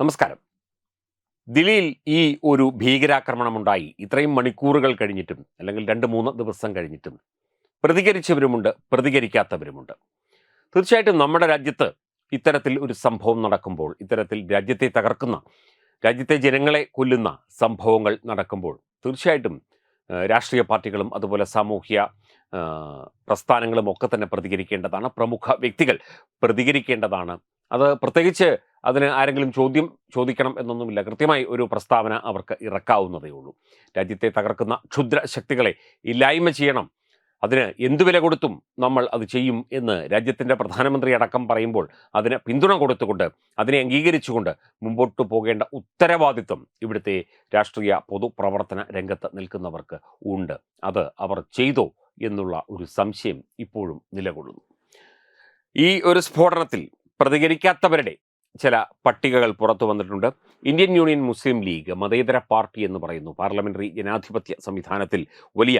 നമസ്കാരം. ദില്ലിയിൽ ഈ ഒരു ഭീകരാക്രമണമുണ്ടായി. ഇത്രയും മണിക്കൂറുകൾ കഴിഞ്ഞിട്ടും അല്ലെങ്കിൽ രണ്ട് മൂന്ന് ദിവസം കഴിഞ്ഞിട്ടും പ്രതികരിച്ചവരുമുണ്ട് പ്രതികരിക്കാത്തവരുമുണ്ട്. തീർച്ചയായിട്ടും നമ്മുടെ രാജ്യത്ത് ഇത്തരത്തിൽ ഒരു സംഭവം നടക്കുമ്പോൾ ഇത്തരത്തിൽ രാജ്യത്തെ തകർക്കുന്ന രാജ്യത്തെ ജനങ്ങളെ കൊല്ലുന്ന സംഭവങ്ങൾ നടക്കുമ്പോൾ തീർച്ചയായിട്ടും രാഷ്ട്രീയ പാർട്ടികളും അതുപോലെ സാമൂഹ്യ പ്രസ്ഥാനങ്ങളും ഒക്കെ തന്നെ പ്രതികരിക്കേണ്ടതാണ്. പ്രമുഖ വ്യക്തികൾ പ്രതികരിക്കേണ്ടതാണ്. അത് പ്രത്യേകിച്ച് അതിന് ആരെങ്കിലും ചോദ്യം ചോദിക്കണം എന്നൊന്നുമില്ല. കൃത്യമായി ഒരു പ്രസ്താവന അവർക്ക് ഇറക്കാവുന്നതേ ഉള്ളൂ. രാജ്യത്തെ തകർക്കുന്ന ക്ഷുദ്ര ശക്തികളെ ഇല്ലായ്മ ചെയ്യണം. അതിന് എന്തു വില കൊടുത്തും നമ്മൾ അത് ചെയ്യും എന്ന് രാജ്യത്തിന്റെ പ്രധാനമന്ത്രി അടക്കം പറയുമ്പോൾ അതിന് പിന്തുണ കൊടുത്തുകൊണ്ട് അതിനെ അംഗീകരിച്ചുകൊണ്ട് മുമ്പോട്ട് പോകേണ്ട ഉത്തരവാദിത്വം ഇവിടുത്തെ രാഷ്ട്രീയ പൊതുപ്രവർത്തന രംഗത്ത് നിൽക്കുന്നവർക്ക് ഉണ്ട്. അത് അവർ ചെയ്തോ എന്നുള്ള ഒരു സംശയം ഇപ്പോഴും നിലകൊള്ളുന്നു. ഈ ഒരു സ്ഫോടനത്തിൽ പ്രതികരിക്കാത്തവരുടെ ചില പട്ടികകൾ പുറത്തു വന്നിട്ടുണ്ട്. ഇന്ത്യൻ യൂണിയൻ മുസ്ലിം ലീഗ് മതേതര പാർട്ടി എന്ന് പറയുന്നു പാർലമെന്ററി ജനാധിപത്യ സംവിധാനത്തിൽ വലിയ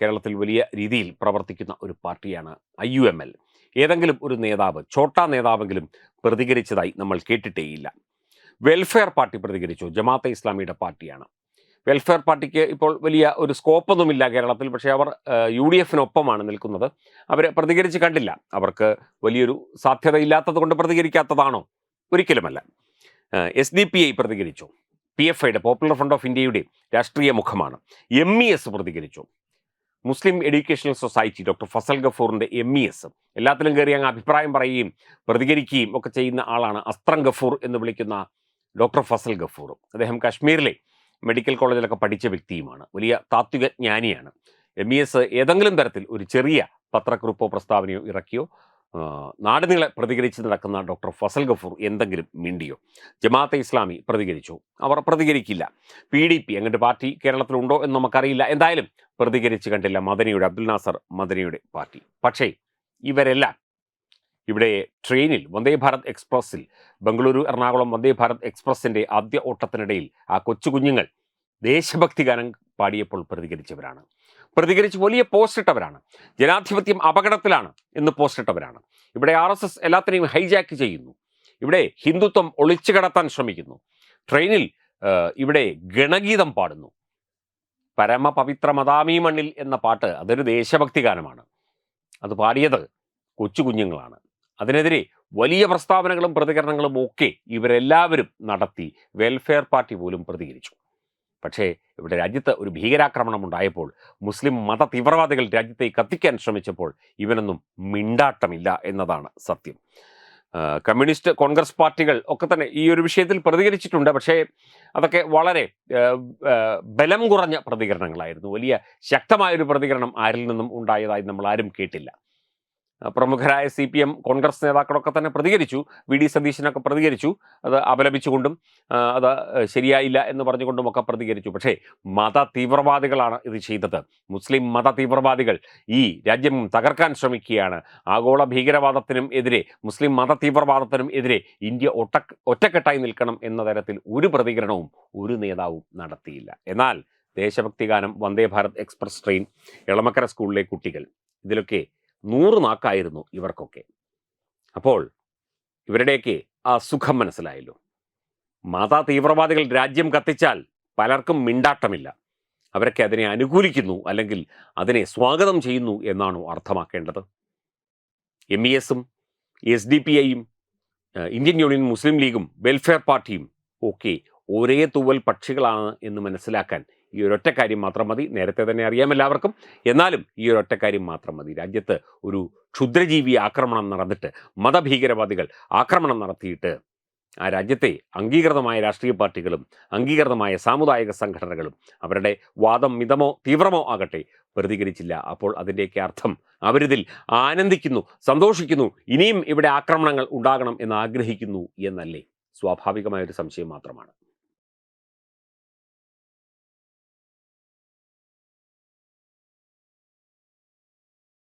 കേരളത്തിൽ വലിയ രീതിയിൽ പ്രവർത്തിക്കുന്ന ഒരു പാർട്ടിയാണ് ഐ യു എം എൽ. ഏതെങ്കിലും ഒരു നേതാവ് ഛോട്ടാ നേതാവെങ്കിലും പ്രതികരിച്ചതായി നമ്മൾ കേട്ടിട്ടേയില്ല. വെൽഫെയർ പാർട്ടി പ്രതികരിച്ചു ജമാഅത്തെ ഇസ്ലാമിയുടെ പാർട്ടിയാണ്. വെൽഫെയർ പാർട്ടിക്ക് ഇപ്പോൾ വലിയ ഒരു സ്കോപ്പൊന്നുമില്ല കേരളത്തിൽ പക്ഷേ അവർ യു ഡി എഫിനൊപ്പമാണ് നിൽക്കുന്നത്. അവർ പ്രതികരിച്ച് കണ്ടില്ല. അവർക്ക് വലിയൊരു സാധ്യതയില്ലാത്തത് കൊണ്ട് പ്രതികരിക്കാത്തതാണോ? ഒരിക്കലുമല്ല. എസ് ഡി പി ഐ പ്രതികരിച്ചു. പി എഫ് ഐയുടെ പോപ്പുലർ ഫ്രണ്ട് ഓഫ് ഇന്ത്യയുടെ രാഷ്ട്രീയ മുഖമാണ്. എം ഇ എസ് പ്രതികരിച്ചു. Muslim educational society doctor Fazal ഗഫൂറിന്റെ M E S എല്ലാത്തിലും കയറി അങ്ങ് അഭിപ്രായം പറയുകയും പ്രതികരിക്കുകയും ഒക്കെ ചെയ്യുന്ന ആളാണ് അസ്ത്രം ഗഫൂർ എന്ന് വിളിക്കുന്ന ഡോക്ടർ ഫസൽ ഗഫൂർ. അദ്ദേഹം കാശ്മീരിലെ മെഡിക്കൽ കോളേജിലൊക്കെ പഠിച്ച വ്യക്തിയുമാണ്. വലിയ താത്വിക ജ്ഞാനിയാണ്. എം ഇ എസ് ഏതെങ്കിലും തരത്തിൽ ഒരു ചെറിയ പത്രക്കുറിപ്പോ പ്രസ്താവനയോ ഇറക്കിയോ നാടിനീളെ പ്രതികരിച്ച് നടക്കുന്ന ഡോക്ടർ ഫസൽ ഗഫൂർ എന്തെങ്കിലും മിണ്ടിയോ? ജമാഅത്തെ ഇസ്ലാമി പ്രതികരിച്ചു? അവർ പ്രതികരിക്കില്ല. പി ഡി പി അങ്ങോട്ട് പാർട്ടി കേരളത്തിലുണ്ടോ എന്ന് നമുക്കറിയില്ല. എന്തായാലും പ്രതികരിച്ച് കണ്ടില്ല മദനിയുടെ അബ്ദുൽ നാസർ മദനിയുടെ പാർട്ടി. പക്ഷേ ഇവരെല്ലാം ഇവിടെ ട്രെയിനിൽ വന്ദേ ഭാരത് എക്സ്പ്രസ്സിൽ ബംഗളൂരു എറണാകുളം വന്ദേ ഭാരത് എക്സ്പ്രസിന്റെ ആദ്യ ഓട്ടത്തിനിടയിൽ ആ കൊച്ചു കുഞ്ഞുങ്ങൾ ദേശഭക്തി ഗാനം പാടിയപ്പോൾ പ്രതികരിച്ചവരാണ്. പ്രതികരിച്ച് വലിയ പോസ്റ്റ് ഇട്ടവരാണ് ജനാധിപത്യം അപകടത്തിലാണ് എന്ന് പോസ്റ്റ് ഇട്ടവരാണ് ഇവിടെ ആർ എസ് എസ് എല്ലാത്തിനെയും ഹൈജാക്ക് ചെയ്യുന്നു. ഇവിടെ ഹിന്ദുത്വം ഒളിച്ചു കടത്താൻ ശ്രമിക്കുന്നു. ട്രെയിനിൽ ഇവിടെ ഗണഗീതം പാടുന്നു. പരമപവിത്ര മതാമി മണ്ണിൽ എന്ന പാട്ട് അതൊരു ദേശഭക്തി ഗാനമാണ്. അത് പാടിയത് കൊച്ചു കുഞ്ഞുങ്ങളാണ്. അതിനെതിരെ വലിയ പ്രസ്താവനകളും പ്രതികരണങ്ങളും ഒക്കെ ഇവരെല്ലാവരും നടത്തി വെൽഫെയർ പാർട്ടി പോലും പ്രതികരിച്ചു. പക്ഷേ ഇവിടെ രാജ്യത്ത് ഒരു ഭീകരാക്രമണം ഉണ്ടായപ്പോൾ മുസ്ലിം മത തീവ്രവാദികൾ രാജ്യത്തെ കത്തിക്കാൻ ശ്രമിച്ചപ്പോൾ ഇവനൊന്നും മിണ്ടാട്ടമില്ല എന്നതാണ് സത്യം. കമ്മ്യൂണിസ്റ്റ് കോൺഗ്രസ് പാർട്ടികൾ ഒക്കെ തന്നെ ഈ ഒരു വിഷയത്തിൽ പ്രതികരിച്ചിട്ടുണ്ട്. പക്ഷേ അതൊക്കെ വളരെ ബലം കുറഞ്ഞ പ്രതികരണങ്ങളായിരുന്നു. വലിയ ശക്തമായൊരു പ്രതികരണം ആരിൽ നിന്നും ഉണ്ടായതായി നമ്മൾ ആരും കേട്ടില്ല. പ്രമുഖരായ സി പി എം കോൺഗ്രസ് നേതാക്കളൊക്കെ തന്നെ പ്രതികരിച്ചു. വി ഡി സതീശനൊക്കെ പ്രതികരിച്ചു. അത് അപലപിച്ചുകൊണ്ടും അത് ശരിയായില്ല എന്ന് പറഞ്ഞുകൊണ്ടും ഒക്കെ പ്രതികരിച്ചു. പക്ഷേ മത തീവ്രവാദികളാണ് ഇത് ചെയ്തത്. മുസ്ലിം മത തീവ്രവാദികൾ ഈ രാജ്യം തകർക്കാൻ ശ്രമിക്കുകയാണ്. ആഗോള ഭീകരവാദത്തിനും എതിരെ മുസ്ലിം മത തീവ്രവാദത്തിനും എതിരെ ഇന്ത്യ ഒട്ട ഒറ്റക്കെട്ടായി നിൽക്കണം എന്ന തരത്തിൽ ഒരു പ്രതികരണവും ഒരു നേതാവും നടത്തിയില്ല. എന്നാൽ ദേശഭക്തി ഗാനം വന്ദേ ഭാരത് എക്സ്പ്രസ് ട്രെയിൻ എളമക്കര സ്കൂളിലെ കുട്ടികൾ ഇതിലൊക്കെ നൂറ് നാക്കായിരുന്നു ഇവർക്കൊക്കെ. അപ്പോൾ ഇവരുടെയൊക്കെ ആ സുഖം മനസ്സിലായല്ലോ. മാതാ തീവ്രവാദികൾ രാജ്യം കത്തിച്ചാൽ പലർക്കും മിണ്ടാട്ടമില്ല. അവരൊക്കെ അതിനെ അനുകൂലിക്കുന്നു അല്ലെങ്കിൽ അതിനെ സ്വാഗതം ചെയ്യുന്നു എന്നാണോ അർത്ഥമാക്കേണ്ടത്? എം ഇ എസും എസ് ഡി പി ഐയും ഇന്ത്യൻ യൂണിയൻ മുസ്ലിം ലീഗും വെൽഫെയർ പാർട്ടിയും ഒക്കെ ഒരേ തൂവൽ പക്ഷികളാണ് എന്ന് മനസ്സിലാക്കാൻ ഈ ഒരൊറ്റ കാര്യം മാത്രം മതി. നേരത്തെ തന്നെ അറിയാം എല്ലാവർക്കും. എന്നാലും ഈ ഒരൊറ്റ കാര്യം മാത്രം മതി. രാജ്യത്ത് ഒരു ക്ഷുദ്രജീവി ആക്രമണം നടന്നിട്ട് മതഭീകരവാദികൾ ആക്രമണം നടത്തിയിട്ട് ആ രാജ്യത്തെ അംഗീകൃതമായ രാഷ്ട്രീയ പാർട്ടികളും അംഗീകൃതമായ സാമുദായിക സംഘടനകളും അവരുടെ വാദം മിതമോ തീവ്രമോ ആകട്ടെ പ്രതികരിച്ചില്ല. അപ്പോൾ അതിന്റെയൊക്കെ അർത്ഥം അവരിതിൽ ആനന്ദിക്കുന്നു സന്തോഷിക്കുന്നു ഇനിയും ഇവിടെ ആക്രമണങ്ങൾ ഉണ്ടാകണം എന്ന് ആഗ്രഹിക്കുന്നു എന്നല്ലേ? സ്വാഭാവികമായൊരു സംശയം മാത്രമാണ്.